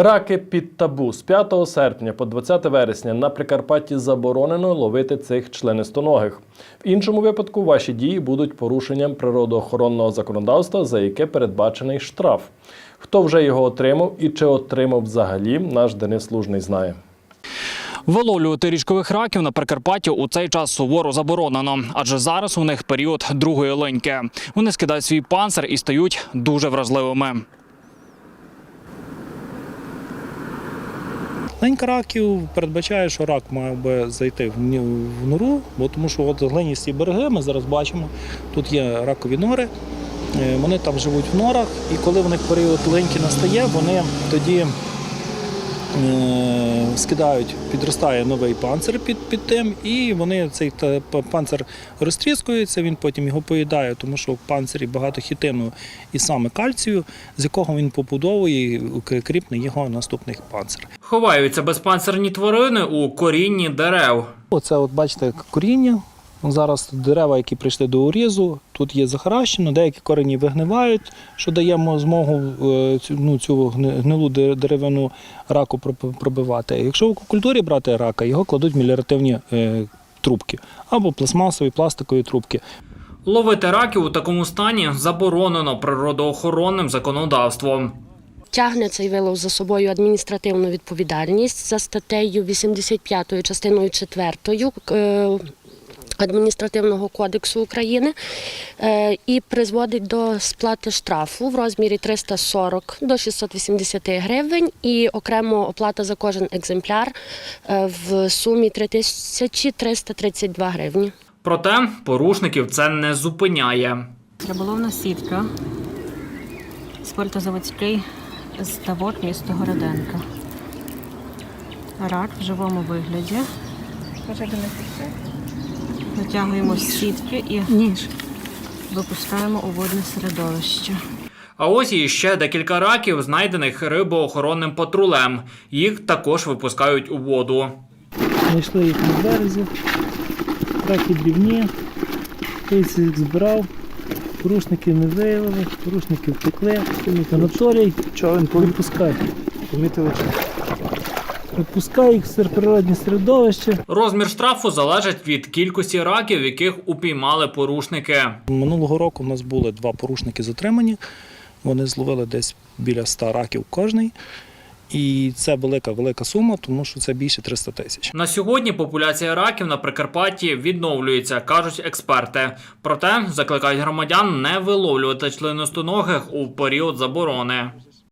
Раки під табу з 5 серпня по 20 вересня на Прикарпатті заборонено ловити цих членистоногих. В іншому випадку ваші дії будуть порушенням природоохоронного законодавства, за яке передбачений штраф. Хто вже його отримав і чи отримав взагалі, наш Денис Лужний знає. Виловлювати річкових раків на Прикарпатті у цей час суворо заборонено, адже зараз у них період другої линьки. Вони скидають свій панцир і стають дуже вразливими. Ленька раків передбачає, що рак має би зайти в нору, бо тому що от глиністі береги ми зараз бачимо, тут є ракові нори, е, вони там живуть в норах, і коли в них період леньки настає, вони тоді скидають, підростає новий панцир під, під тим, і вони цей панцир розтріскується, він потім його поїдає, тому що в панцирі багато хітину і саме кальцію, з якого він побудовує і кріпне його наступний панцир. Ховаються безпанцирні тварини у корінні дерев. Оце, от бачите, коріння. Зараз дерева, які прийшли до урізу, тут є захаращено, деякі корені вигнивають, що даємо змогу е, цю, ну, цю гнилу деревину раку проб- пробивати. Якщо в культурі брати рака, його кладуть в меліоративні е, трубки або пластмасові, пластикові трубки. Ловити раків у такому стані заборонено природоохоронним законодавством. Тягне цей вилов за собою адміністративну відповідальність за статтею 85 частиною 4 е, Адміністративного кодексу України е, і призводить до сплати штрафу в розмірі 340 до 680 гривень і окремо оплата за кожен екземпляр е, в сумі 3332 гривні. Проте порушників це не зупиняє. Риболовна сітка, спиртозаводський ставок місто Городенка. Рак в живому вигляді. Натягуємо з сітки і ніж випускаємо у водне середовище. А ось і ще декілька раків, знайдених рибоохоронним патрулем. Їх також випускають у воду. Знайшли їх на березі, раки дрібні, хтось їх збирав, порушники не виявили, порушники втекли. Анатолій, чого він відпускає? Помітили? Відпускає їх в природне середовище. Розмір штрафу залежить від кількості раків, яких упіймали порушники. Минулого року в нас були два порушники затримані. Вони зловили десь біля 100 раків кожний. І це велика велика сума, тому що це більше 300 тисяч. На сьогодні популяція раків на Прикарпатті відновлюється, кажуть експерти. Проте закликають громадян не виловлювати членистоногих у період заборони.